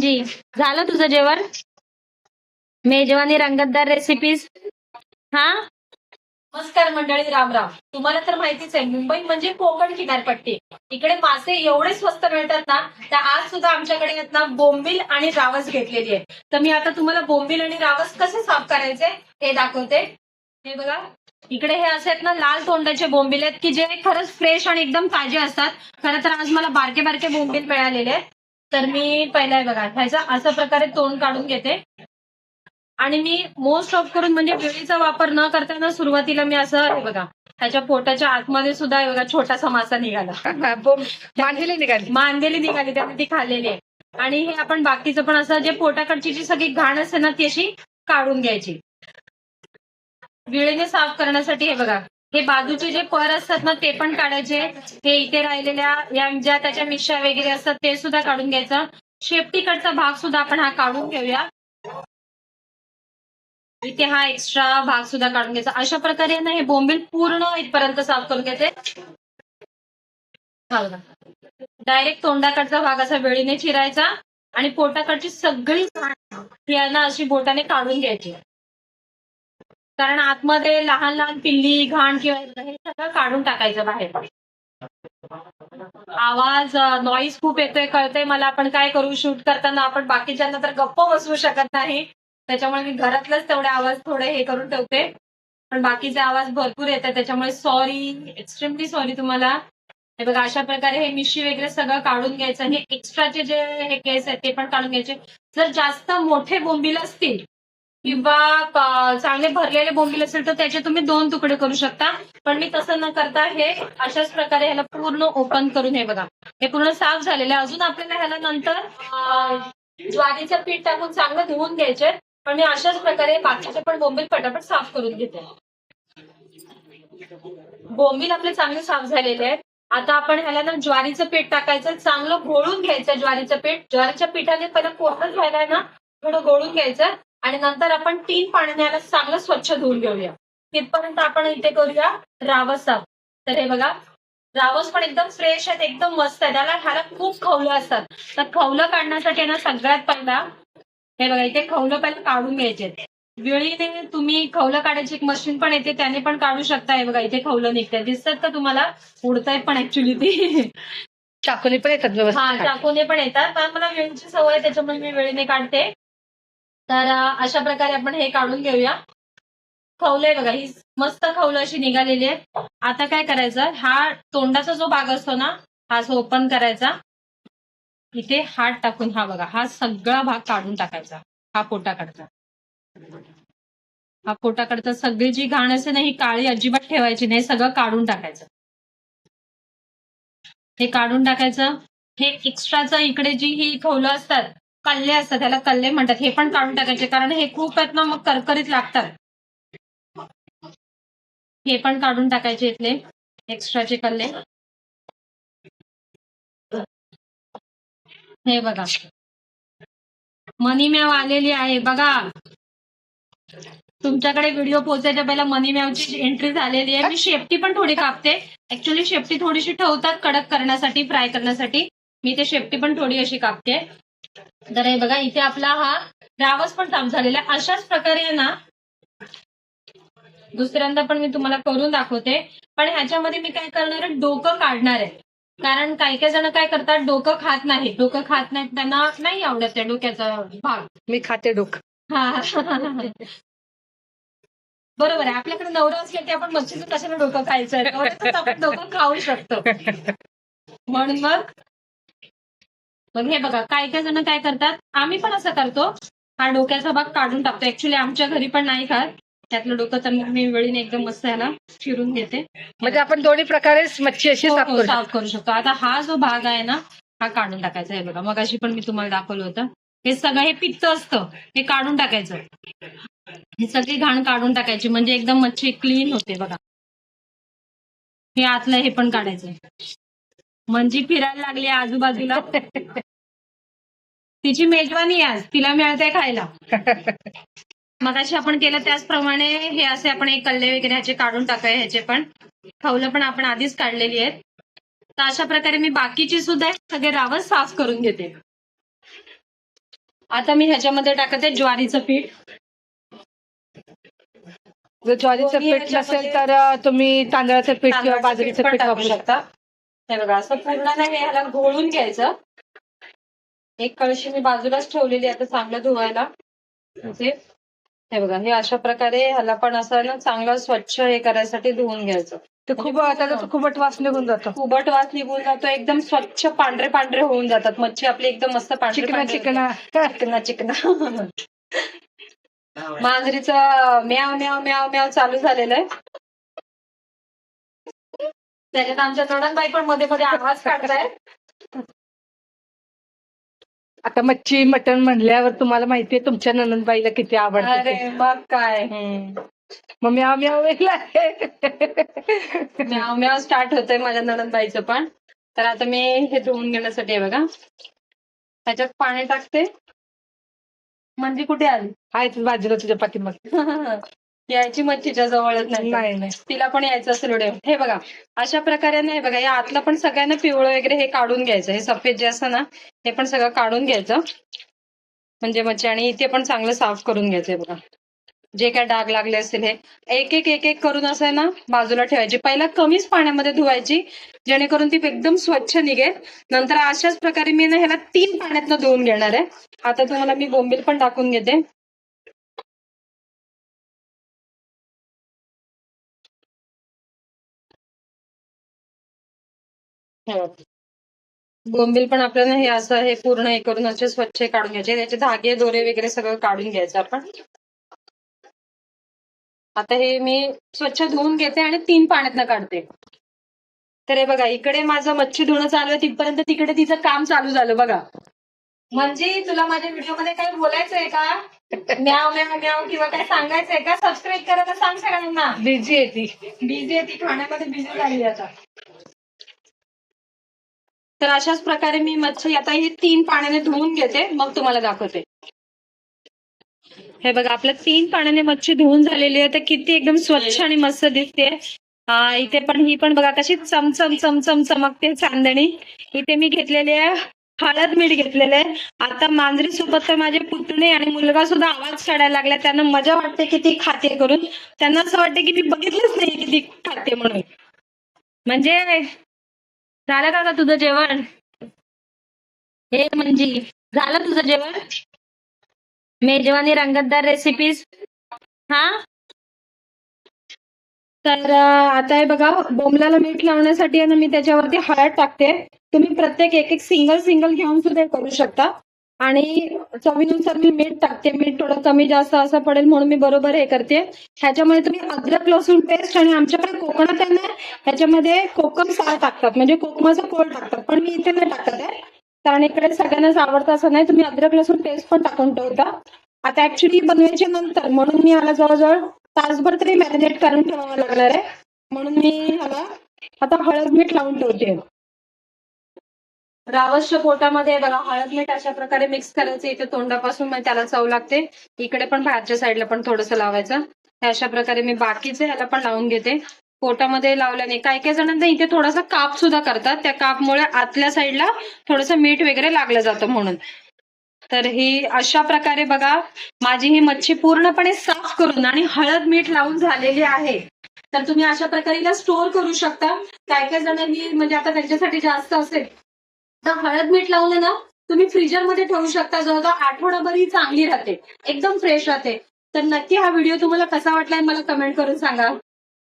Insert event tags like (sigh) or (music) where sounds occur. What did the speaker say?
जी झालं तुझं जेवण? मेजवानी रंगतदार रेसिपीज हा? नमस्कार मंडळी राम राम. तुम्हाला तर माहितीच आहे मुंबई म्हणजे कोकण किनारपट्टी. इकडे मासे एवढे स्वस्त मिळतात ना तर आज सुद्धा आमच्याकडे आहेत ना बोंबील आणि रावस घेतलेली आहे. तर मी आता तुम्हाला बोंबील आणि रावस कसे साफ करायचे हे दाखवते. हे बघा. इकडे हे असे आहेत ना लाल तोंडाचे बोंबील आहेत की जे खरंच फ्रेश आणि एकदम ताजे असतात. खरं तर आज मला बारके बारके बोंबील मिळालेले आहेत. तर मी पहिला आहे बघा ह्याचा अशा प्रकारे तोंड काढून घेते. आणि मी मोस्ट ऑफ करून म्हणजे वेळीचा वापर न करताना सुरुवातीला मी असं हे बघा ह्याच्या पोटाच्या आतमध्ये सुद्धा हे बघा छोटासा मासा निघाला. (laughs) मांडलेली निघाली. मांदेली निघाली त्याने ती खाल्लेली आहे. आणि हे आपण बाकीचं पण असं जे पोटाकडची जी सगळी घाण असते ना ती अशी काढून घ्यायची. विळेने साफ करण्यासाठी हे बघा हे बाजूचे जे पर असतात ना ते पण काढायचे. हे इथे राहिलेल्या या ज्या त्याच्या मिश्या वगैरे असतात ते सुद्धा काढून घ्यायचं. शेपटीकडचा भाग सुद्धा आपण हा काढून घेऊया. इथे हा एक्स्ट्रा भाग सुद्धा काढून घ्यायचा. अशा प्रकारे ना हे बोंबील पूर्ण इथपर्यंत साफ करून घ्यायचे हा डायरेक्ट तोंडाकडचा भाग असा वेळीने चिरायचा आणि पोटाकडची सगळी यांना ही अशी बोटाने काढून घ्यायची. कारण आतमध्ये लहान लहान पिल्ली घाण किंवा हे सगळं काढून टाकायचं बाहेर. आवाज नॉईज खूप येतोय कळतंय मला आपण काय करू शूट करताना आपण बाकीच्यांना तर गप्प बसवू शकत नाही. त्याच्यामुळे मी घरातलाच तेवढे आवाज थोडे हे करून ठेवते. पण बाकीचे आवाज भरपूर येतात त्याच्यामुळे सॉरी एक्स्ट्रीमली सॉरी तुम्हाला. हे बघा अशा प्रकारे हे मिशी वगैरे सगळं काढून घ्यायचं. हे एक्स्ट्राचे जे हे केस आहेत ते पण काढून घ्यायचे. जर जास्त मोठे बोंबील असतील किंवा चांगले भरलेले बोंबील असेल तर त्याचे तुम्ही दोन तुकडे करू शकता. पण मी तसं न करता हे अशाच प्रकारे ह्याला पूर्ण ओपन करून हे बघा. हे पूर्ण साफ झालेलं आहे. अजून आपल्याला ह्याला नंतर ज्वारीचं पीठ टाकून चांगलं धुवून घ्यायचे. पण मी अशाच प्रकारे बाकीचे पण बोंबील पटापट साफ करून घेते. बोंबील आपले चांगले साफ झालेले आहेत. आता आपण ह्याला ना ज्वारीचं पीठ टाकायचं. चांगलं घोळून घ्यायचं ज्वारीचं पीठ. ज्वारीच्या पिठाने पहिला कोरडं व्हायला ना थोडं घोळून घ्यायचं. आणि नंतर आपण तीन पाण्याने ह्याला चांगलं स्वच्छ धुवून घेऊया. तिथपर्यंत आपण इथे करूया रावस साफ तर हे बघा रावस पण एकदम फ्रेश आहेत एकदम मस्त आहे त्याला ह्याला खूप खवलं असतात. तर खवलं काढण्यासाठी ना सगळ्यात पहिला हे बघा इथे खवलं पहिला काढून घ्यायचे वेळीने तुम्ही खवलं काढायची एक मशीन पण येते त्याने पण काढू शकता. हे बघा इथे खवलं निघते दिसतात का तुम्हाला? उडतायत पण ऍक्च्युली ती. चाकूने पण येतात हा चाकूने पण येतात. पण मला वेळीची सवय त्याच्यामुळे मी वेळेने काढते. तर अशा प्रकारे आपण हे काढून घेऊया. खवलंय बघा ही मस्त खवलं अशी निघालेली आहे आता काय करायचं हा तोंडाचा जो भाग असतो ना हा असं ओपन करायचा इथे हात टाकून हा बघा हा सगळा भाग काढून टाकायचा हा पोटाकडचा. हा पोटाकडचा सगळी जी घाण असते ना ही काळी अजिबात ठेवायची नाही सगळं काढून टाकायचं. हे काढून टाकायचं. हे एक्स्ट्राचं इकडे जी ही खवलं असतात कल्ले असतात त्याला कल्ले म्हणतात. हे पण काढून टाकायचे कारण हे खूप आहेत ना मग करकरीत लागतात. हे पण काढून टाकायचे इथले एक्स्ट्राचे कल्ले. हे बघा. मनी मॅव आलेली आहे. बघा. तुमच्याकडे व्हिडिओ पोहोचायच्या पहिला मनी मॅवची एंट्री झालेली आहे. मी शेपटी पण थोडी कापते. ऍक्च्युली शेपटी थोडीशी ठेवतात कडक करण्यासाठी फ्राय करण्यासाठी. मी ते शेपटी पण थोडी अशी कापते. तर हे बघा इथे आपला हा रावस पण साफ झालेला आहे. अशाच प्रकारे ना दुसऱ्यांदा पण मी तुम्हाला करून दाखवते. पण ह्याच्यामध्ये मी काय करणार आहे डोकं काढणार आहे. कारण काही काही जण काय करतात डोकं खात नाहीत. डोकं खात नाहीत त्यांना नाही आवडत त्या डोक्याचा भाग. मी खाते डोकं. हा. बरोबर आहे. आपल्याकडे नवरा असले की आपण मच्छीचं कशाला डोकं खायचं? आपण डोकं खाऊ शकतो. (laughs) म्हणून मग मग हे बघा काय काय जण काय करतात आम्ही पण असं करतो. हा डोक्याचा भाग काढून टाकतो. ऍक्च्युली आमच्या घरी पण नाही खात. त्यातलं डोकं तर मी वेळीने एकदम मस्त ह्याला चिरून घेते. म्हणजे आपण दोन्ही प्रकारे मच्छी अशी हो, साफ हो, करू साफ करू शकतो. आता हा जो भाग आहे ना हा काढून टाकायचा आहे बघा. मग अशी पण मी तुम्हाला दाखवलं होतं. हे सगळं हे पित्त असतं. हे काढून टाकायचं. ही सगळी घाण काढून टाकायची. म्हणजे एकदम मच्छी क्लीन होते बघा. हे आतलं हे पण काढायचं म्हणजे फिरायला लागली आजूबाजूला. (laughs) तिची मेजवानी आज. तिला मिळते खायला. मगाशी आपण केलं त्याचप्रमाणे हे असे आपण एक कल्ले वगैरे ह्याचे काढून टाकूया ह्याचे पण. खवलं पण आपण आधीच काढलेली आहेत. तर अशा प्रकारे मी बाकीची सुद्धा सगळे रावस साफ करून घेते. आता मी ह्याच्यामध्ये टाकते ज्वारीचं पीठ. जर ज्वारीचं पीठ नसेल तर तुम्ही तांदळाचं पीठ किंवा बाजरीचं पीठ वापरू शकता. शकता. हे बघा असं पूर्ण नाही ह्याला घोळून घ्यायचं. एक कळशी मी बाजूलाच ठेवलेली आहे आता चांगलं धुवायला. म्हणजे हे बघा हे अशा प्रकारे ह्याला पण असं ना चांगलं स्वच्छ हे करायसाठी धुवून घ्यायचं. ते खूप त्याचा खूपच वास निघून जातो. कुबट वास निघून जातो एकदम स्वच्छ पांढरे पांढरे होऊन जातात. मच्छी आपली एकदम मस्त पांढरे चिकना चिकना. चिकना चिकना. मांजरीचं म्याव म्याव म्याव म्याव चालू झालेलं आहे. त्याच्यात आमच्या नणंदबाई पण मध्ये मध्ये आवाज काढताय आता मच्छी मटण म्हणल्यावर तुम्हाला माहितीये तुमच्या ननंदबाईला किती आवडते अरे ते. मग काय? हम्म. मग म्याव म्याव वेगळा म्याव म्याव स्टार्ट होतंय माझ्या नणंदबाईचं पण. तर आता मी हे धुवून घेण्यासाठी आहे बघा. त्याच्यात पाणी टाकते. म्हणजे कुठे आली? आहे बाजूला तुझ्या पाठीमागे. (laughs) यायची मच्छीच्या जवळच नाही तिला पण यायचं असेल हे बघा अशा प्रकारे नाही बघा या आतलं पण सगळ्यांना पिवळं वगैरे हे काढून घ्यायचं. हे सफेद जे असतं ना हे पण सगळं काढून घ्यायचं. म्हणजे मच्छी आणि इथे पण चांगलं साफ करून घ्यायचंय बघा. जे काय डाग लागले असतील हे. एक एक एक एक करून असं आहे ना बाजूला ठेवायची. पहिला कमीच पाण्यामध्ये धुवायची जेणेकरून ती एकदम स्वच्छ निघेल. नंतर अशाच प्रकारे मी ना ह्याला तीन पाण्यातनं धुवून घेणार आहे. आता तुम्हाला मी बोंबील पण टाकून घेते हे. बोंबील पण आपल्याला हे असं हे पूर्ण हे करून असे स्वच्छ काढून घ्यायचे. त्याचे धागे दोरे वगैरे सगळं काढून घ्यायचं आपण. आता हे मी स्वच्छ धुवून घेते आणि तीन पाण्यातनं काढते. तर हे बघा इकडे माझं मच्छी धुणं चालू आहे तिथपर्यंत तिकडे तिचं काम चालू झालं बघा. म्हणजे तुला माझ्या व्हिडिओमध्ये काही बोलायचंय का? म्याव म्याव म्याव किंवा काय सांगायचंय का? सबस्क्राईब करायला सांग सगळ्यांना. बिझी आहे ती. बिझी आहे ती खाण्यामध्ये बिझी झाली आता. तर अशाच प्रकारे मी मच्छी आता ही तीन पाण्याने धुवून घेते मग तुम्हाला दाखवते. हे बघा आपल्या तीन पाण्याने मच्छी धुवून झालेली आहे तर किती एकदम स्वच्छ आणि मस्त दिसते. इथे पण ही पण बघा कशी चमचम चमचम चमकते चांदणी. इथे मी घेतलेली आहे हळद मीठ घेतलेलं आहे. आता मांजरी सोबत तर माझे पुतणे आणि मुलगा सुद्धा आवाज काढायला लागला त्यांना मजा वाटते की ती खाते करून. त्यांना असं वाटतं की मी बघितलंच नाही की ती खाते म्हणून. म्हणजे झालं का ग तुझं जेवण? हे म्हणजे झालं तुझं जेवण? मेजवानी रंगतदार रेसिपीज हा? तर आता हे बघा बोंबलाला मीठ लावण्यासाठी ना मी त्याच्यावरती हळद टाकते. तुम्ही प्रत्येक एक एक सिंगल सिंगल घेऊन सुद्धा करू शकता. आणि चवीनुसार मी मीठ टाकते. मीठ थोडं कमी जास्त असं पडेल म्हणून मी बरोबर हे करते. ह्याच्यामध्ये तुम्ही अद्रक लसूण पेस्ट आणि आमच्याकडे कोकणात आहे ना ह्याच्यामध्ये कोकम साळ टाकतात. म्हणजे कोकमाचा कोळ टाकतात. पण मी इथे नाही टाकत आहे. कारण इकडे सगळ्यांनाच आवडतं असं नाही. तुम्ही अद्रक लसूण पेस्ट पण टाकून ठेवता. आता ऍक्च्युली बनवायच्या नंतर म्हणून मी ह्याला जवळजवळ तासभर तरी मॅरिनेट करून ठेवावं लागणार आहे. म्हणून मी ह्याला आता हळद मीठ लावून ठेवते. रावसच्या पोटामध्ये बघा हळद मीठ अशा प्रकारे मिक्स करायचं. इथे तोंडापासून मग त्याला चव लागते. इकडे पण बाहेरच्या साईडला पण थोडंसं लावायचं. हे अशा प्रकारे मी बाकीचे ह्याला पण लावून घेते. पोटामध्ये लावल्याने काही काही जणांना इथे थोडासा काप सुद्धा करतात. त्या कापमुळे आतल्या साईडला थोडंसं मीठ वगैरे लागलं जातं म्हणून. तर ही अशा प्रकारे बघा माझी ही मच्छी पूर्णपणे साफ करून आणि हळद मीठ लावून झालेली आहे. तर तुम्ही अशा प्रकारे स्टोअर करू शकता. काय काय जण ही म्हणजे आता त्यांच्यासाठी जास्त असेल तर हळद मीठ लावलं ना तुम्ही फ्रीजरमध्ये ठेवू शकता. जवळजवळ आठवडाभर ही चांगली राहते. एकदम फ्रेश राहते. तर नक्की हा व्हिडिओ तुम्हाला कसा वाटलाय मला कमेंट करून सांगा.